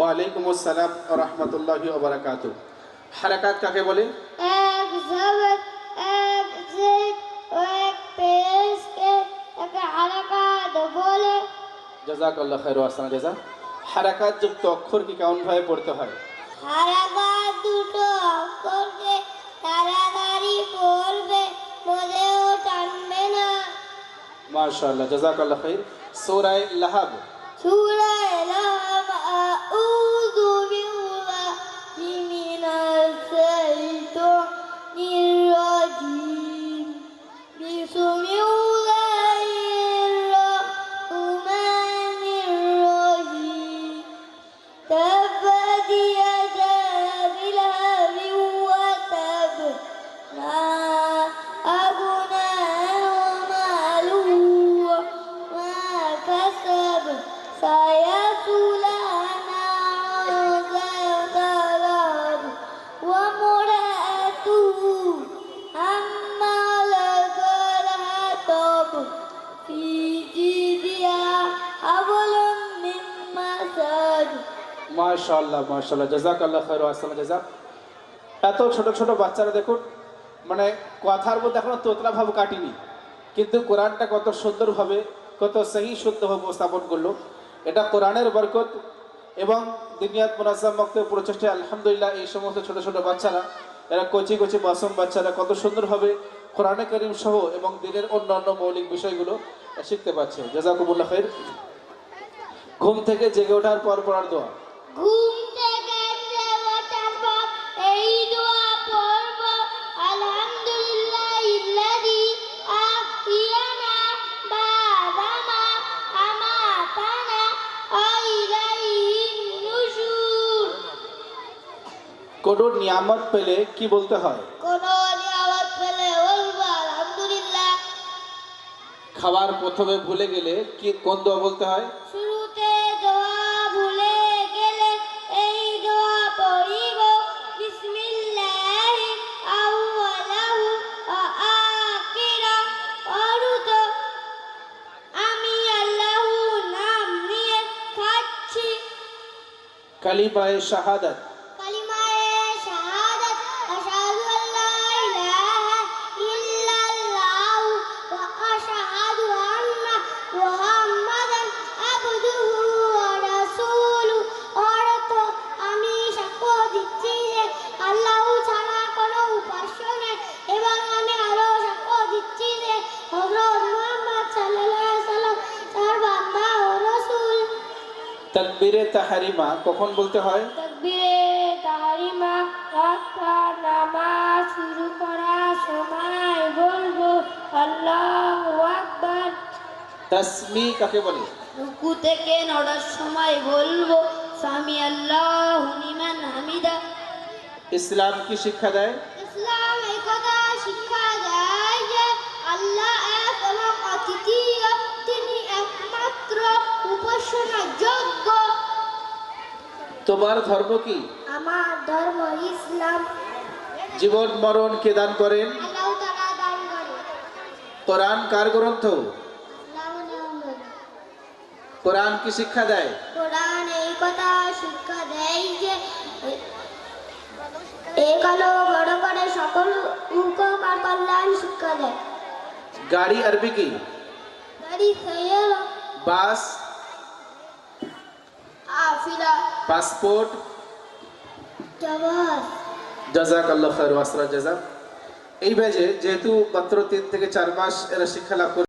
ওয়ালাইকুম আসসালাম রহমতুল্লাহি ওবরাকাতু হারাকাত কাকে বলে? এক পেশকে হারাকাত বলে। জাজাকাল্লাহ খাইর আসসালাম জাজা হারাকাত যুক্ত অক্ষর কি কেমন ভাবে পড়তে হয়? হারাকাত দুটো অক্ষরকে তাড়াতাড়ি পড়বে মনেও টানবে না। মাশাআল্লাহ জাজাকাল্লাহ খাইর সূরায়ে লাহাব। সূরা লাম মাশাআল্লাহ মাশাআল্লাহ। জাজাকাল্লাহ খাইর আসসালাম জাজা এত ছোট ছোট বাচ্চারা দেখুন মানে কথার মধ্যে এখনও তোতলা ভাব কাটিনি। কিন্তু কোরআনটা কত সুন্দরভাবে কত সহি শুদ্ধভাবে উপস্থাপন করল। এটা কোরআনের বরকত এবং দিনিয়াত মুনাজাম মক্তের প্রচেষ্টায় আলহামদুলিল্লাহ এই সমস্ত ছোট ছোট বাচ্চারা, এরা কচি কচি মাসুম বাচ্চারা কত সুন্দরভাবে কোরআনে করিম সহ এবং দিনের অন্যান্য মৌলিক বিষয়গুলো শিখতে পারছে। জাজাকুমুল্লাহ খাইর ঘুম থেকে জেগে ওঠার পর পড়ার দোয়া। ঘুম থেকে উঠে ওঠার পর এই দোয়া পড়ব। আলহামদুলিল্লাহ ইল্লাযী আহিয়ানা বাদামা আমাতানা আইলাইহিন নুশুর কোনো নিয়ামত পেলে কি বলতে হয়? কোন নিয়ামত পেলে বলব আলহামদুলিল্লাহ। খাবার প্রথমে ভুলে গেলে কি কোন দোয়া বলতে হয়? कलीबाए शहादत তাকবীরে তাহারিমা কখন বলতে হয়? তকবীরে তাহারিমা রাখা নামাজ শুরু করার সময় বলব আল্লাহু আকবার। তাসমি কাকে বলে? রুকু থেকে নড়ার সময় বলব সামি আল্লাহ লিমান হামিদা। ইসলাম কি শিক্ষা দেয়? তোমার ধর্ম কি? আমার ধর্ম ইসলাম। জীবন মরণ কে দান করেন? কোরআন কার গ্রন্থ? কোরআন কি শিক্ষা দেয়? কোরআন এই কথা শিক্ষা দেয় যে এই কালো বড় করে সকল আর কল্যাণ শিক্ষা দেয়। গাড়ি আরবি কি? গাড়ি বাস আফিলা পাসপোর্ট। জাহাজ জাজাক আল্লাহ খায়র ওয়াসরা জাজা এই ব্যাজে যেহেতু মাত্র তিন থেকে চার মাস এরা শিক্ষা লাভ করে